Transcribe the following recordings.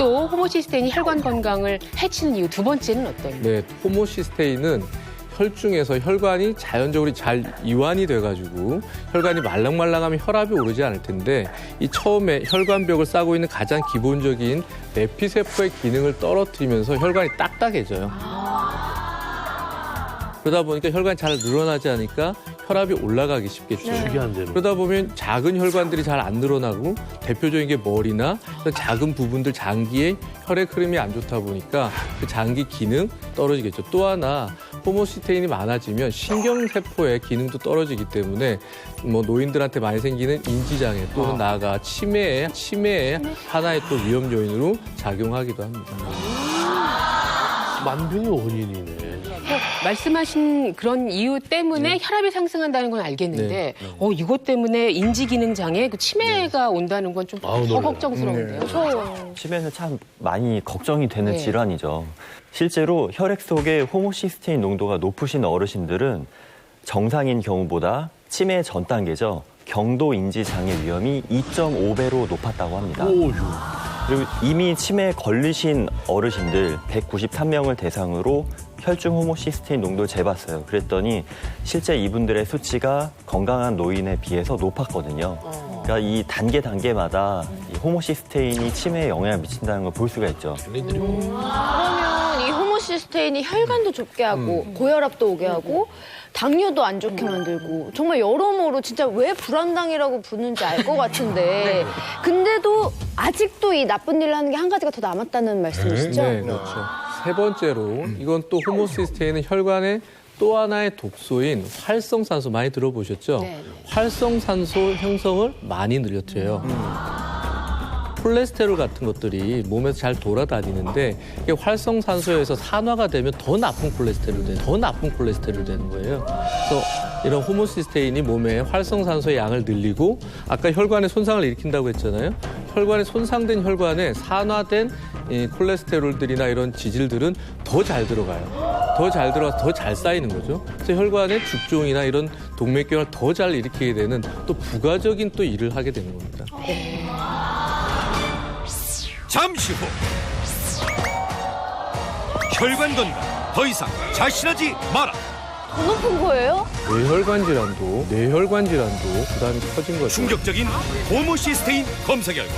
또 호모시스테인이 혈관 건강을 해치는 이유 두 번째는 어떤? 네, 호모시스테인은 혈중에서 혈관이 자연적으로 잘 이완이 돼가지고 혈관이 말랑말랑하면 혈압이 오르지 않을 텐데 이 처음에 혈관벽을 싸고 있는 가장 기본적인 내피세포의 기능을 떨어뜨리면서 혈관이 딱딱해져요. 그러다 보니까 혈관이 잘 늘어나지 않으니까 혈압이 올라가기 쉽겠죠. 특이한데. 그러다 보면 작은 혈관들이 잘 안 늘어나고 대표적인 게 머리나 작은 부분들 장기에 혈액 흐름이 안 좋다 보니까 그 장기 기능 떨어지겠죠. 또 하나 호모시테인이 많아지면 신경세포의 기능도 떨어지기 때문에 뭐 노인들한테 많이 생기는 인지장애 또는 나아가 치매의 치매의 하나의 또 위험 요인으로 작용하기도 합니다. 만병의 원인이네. 말씀하신 그런 이유 때문에 혈압이 상승한다는 건 알겠는데 네. 어 이것 때문에 인지 기능 장애, 그 치매가 온다는 건좀더 아우, 놀라요. 걱정스러운데요. 치매는 참 많이 걱정이 되는 네. 질환이죠. 실제로 혈액 속에 호모시스테인 농도가 높으신 어르신들은 정상인 경우보다 치매 전 단계죠. 경도 인지 장애 위험이 2.5배로 높았다고 합니다. 오유. 그리고 이미 치매에 걸리신 어르신들 193명을 대상으로 혈중 호모시스테인 농도를 재봤어요. 그랬더니 실제 이분들의 수치가 건강한 노인에 비해서 높았거든요. 그러니까 이 단계 단계마다 이 호모시스테인이 치매에 영향을 미친다는 걸 볼 수가 있죠. 이 호모시스테인이 혈관도 좁게 하고 고혈압도 오게 하고 당뇨도 안 좋게 만들고 정말 여러모로 진짜 왜 불안당이라고 부르는지 알 것 같은데 근데도 아직도 이 나쁜 일을 하는 게 한 가지가 더 남았다는 말씀이시죠? 네, 그렇죠. 세 번째로 이건 또 호모시스테인은 혈관의 또 하나의 독소인 활성산소 많이 들어보셨죠? 네. 활성산소 형성을 많이 늘려줘요. 콜레스테롤 같은 것들이 몸에서 잘 돌아다니는데 이게 활성산소에서 산화가 되면 더 나쁜 콜레스테롤 돼, 더 나쁜 콜레스테롤 되는 거예요. 그래서 이런 호모시스테인이 몸에 활성산소의 양을 늘리고 아까 혈관에 손상을 일으킨다고 했잖아요. 혈관에 손상된 혈관에 산화된 이 콜레스테롤들이나 이런 지질들은 더 잘 들어가요. 더 잘 들어가서 더 잘 쌓이는 거죠. 그래서 혈관의 죽종이나 이런 동맥경을 더 잘 일으키게 되는 또 부가적인 또 일을 하게 되는 겁니다. 잠시 후 혈관 건강 더 이상 자신하지 마라 더 높은 거예요? 뇌혈관 질환도 뇌혈관 질환도 부담이 커진 거죠. 충격적인 호모시스테인 검사 결과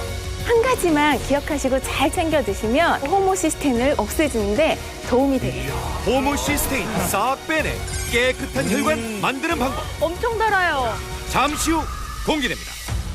한 가지만 기억하시고 잘 챙겨 드시면 호모시스텐을 없애주는데 도움이 돼요. 호모시스테인 싹 빼내 깨끗한 혈관 만드는 방법 엄청 달아요. 잠시 후 공개됩니다